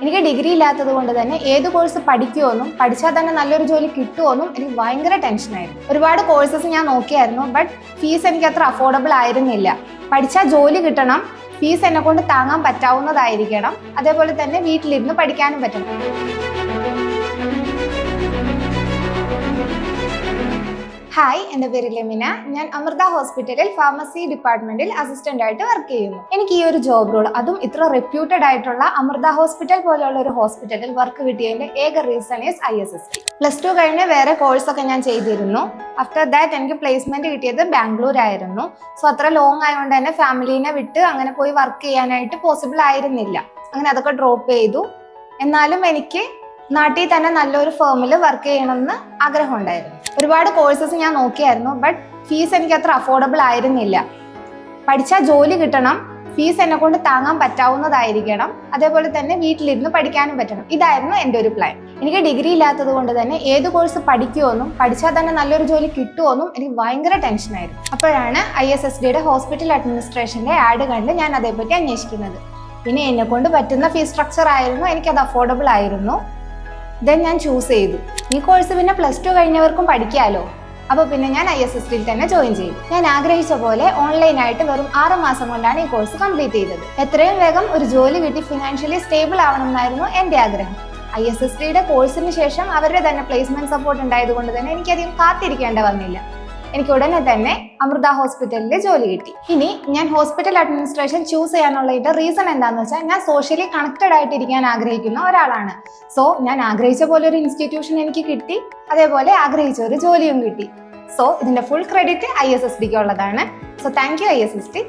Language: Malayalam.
എനിക്ക് ഡിഗ്രി ഇല്ലാത്തത് കൊണ്ട് തന്നെ ഏത് കോഴ്സ് പഠിക്കുമെന്നും പഠിച്ചാൽ തന്നെ നല്ലൊരു ജോലി കിട്ടുമെന്നും എനിക്ക് ഭയങ്കര ടെൻഷനായിരുന്നു ഒരുപാട് കോഴ്സസ് ഞാൻ നോക്കിയായിരുന്നു ബട്ട് ഫീസ് എനിക്ക് അത്ര അഫോർഡബിൾ ആയിരുന്നില്ല. പഠിച്ചാൽ ജോലി കിട്ടണം ഫീസ് എന്നെ കൊണ്ട് താങ്ങാൻ പറ്റാവുന്നതായിരിക്കണം. അതേപോലെ തന്നെ വീട്ടിലിരുന്ന് പഠിക്കാനും പറ്റണം. ഹായ് എന്റെ പേര് ലെമിന. ഞാൻ അമൃത ഹോസ്പിറ്റലിൽ ഫാർമസി ഡിപ്പാർട്ട്മെന്റിൽ അസിസ്റ്റന്റ് ആയിട്ട് വർക്ക് ചെയ്യുന്നു. എനിക്ക് ഈ ഒരു ജോബ് റോൾ അതും ഇത്ര റെപ്യൂട്ടഡ് ആയിട്ടുള്ള അമൃത ഹോസ്പിറ്റൽ പോലെയുള്ള ഒരു ഹോസ്പിറ്റലിൽ വർക്ക് കിട്ടിയതിന്റെ ഏക reason is I S S plus two കഴിഞ്ഞ് വേറെ കോഴ്സൊക്കെ ഞാൻ ചെയ്തിരുന്നു. ആഫ്റ്റർ ദാറ്റ് എനിക്ക് പ്ലേസ്മെന്റ് കിട്ടിയത് ബാംഗ്ലൂർ ആയിരുന്നു. സോ അത്ര ലോങ് ആയതുകൊണ്ട് തന്നെ ഫാമിലീനെ വിട്ട് അങ്ങനെ പോയി വർക്ക് ചെയ്യാനായിട്ട് പോസിബിൾ ആയിരുന്നില്ല. അങ്ങനെ അതൊക്കെ ഡ്രോപ്പ് ചെയ്തു. എന്നാലും എനിക്ക് നാട്ടിൽ തന്നെ നല്ലൊരു ഫേമിൽ വർക്ക് ചെയ്യണമെന്ന് ആഗ്രഹമുണ്ടായിരുന്നു. ഒരുപാട് കോഴ്സസ് ഞാൻ നോക്കിയായിരുന്നു ബട്ട് ഫീസ് എനിക്ക് അത്ര അഫോർഡബിൾ ആയിരുന്നില്ല. പഠിച്ചാൽ ജോലി കിട്ടണം ഫീസ് എന്നെ കൊണ്ട് താങ്ങാൻ പറ്റാവുന്നതായിരിക്കണം അതേപോലെ തന്നെ വീട്ടിലിരുന്ന് പഠിക്കാനും പറ്റണം. ഇതായിരുന്നു എന്റെ ഒരു പ്ലാൻ എനിക്ക് ഡിഗ്രി ഇല്ലാത്തത് കൊണ്ട് തന്നെ ഏത് കോഴ്സ് പഠിക്കുമെന്നും പഠിച്ചാൽ തന്നെ നല്ലൊരു ജോലി കിട്ടുമെന്നും എനിക്ക് ഭയങ്കര ടെൻഷനായിരുന്നു അപ്പോഴാണ് ഐ എസ് എസ് ഡിയുടെ ഹോസ്പിറ്റൽ അഡ്മിനിസ്ട്രേഷന്റെ ആഡ് കണ്ട് ഞാൻ അതേപറ്റി അന്വേഷിക്കുന്നത്. പിന്നെ എന്നെ കൊണ്ട് പറ്റുന്ന ഫീസ് സ്ട്രക്ചർ ആയിരുന്നു എനിക്കത് അഫോർഡബിൾ ആയിരുന്നു. ദെൻ ഞാൻ ചൂസ് ചെയ്തു. ഈ കോഴ്സ് പിന്നെ പ്ലസ് ടു കഴിഞ്ഞവർക്കും പഠിക്കാമല്ലോ അപ്പോൾ പിന്നെ ഞാൻ ഐ എസ് എസ് ടിയിൽ തന്നെ ജോയിൻ ചെയ്യും. ഞാൻ ആഗ്രഹിച്ച പോലെ ഓൺലൈനായിട്ട് വെറും ആറ് മാസം കൊണ്ടാണ് ഈ കോഴ്സ് കംപ്ലീറ്റ് ചെയ്തത്. എത്രയും വേഗം ഒരു ജോലി കിട്ടി ഫിനാൻഷ്യലി സ്റ്റേബിൾ ആവണമെന്നായിരുന്നു എന്റെ ആഗ്രഹം. ഐ എസ് എസ് ടിയുടെ കോഴ്സിന് ശേഷം അവരുടെ തന്നെ പ്ലേസ്മെന്റ് സപ്പോർട്ട് ഉണ്ടായതുകൊണ്ട് തന്നെ എനിക്കധികം കാത്തിരിക്കേണ്ട വന്നില്ല. എനിക്ക് ഉടനെ തന്നെ അമൃത ഹോസ്പിറ്റലിൽ ജോലി കിട്ടി. ഇനി ഞാൻ ഹോസ്പിറ്റൽ അഡ്മിനിസ്ട്രേഷൻ ചൂസ് ചെയ്യാനുള്ളതിന്റെ റീസൺ എന്താണെന്ന് വെച്ചാൽ ഞാൻ സോഷ്യലി കണക്റ്റഡ് ആയിട്ടിരിക്കാൻ ആഗ്രഹിക്കുന്ന ഒരാളാണ്. സോ ഞാൻ ആഗ്രഹിച്ച പോലെ ഒരു ഇൻസ്റ്റിറ്റ്യൂഷൻ എനിക്ക് കിട്ടി. അതേപോലെ ആഗ്രഹിച്ച ഒരു ജോലിയും കിട്ടി. സോ ഇതിന്റെ full credit I S S ഡിക്ക് ഉള്ളതാണ്. So thank you I S S D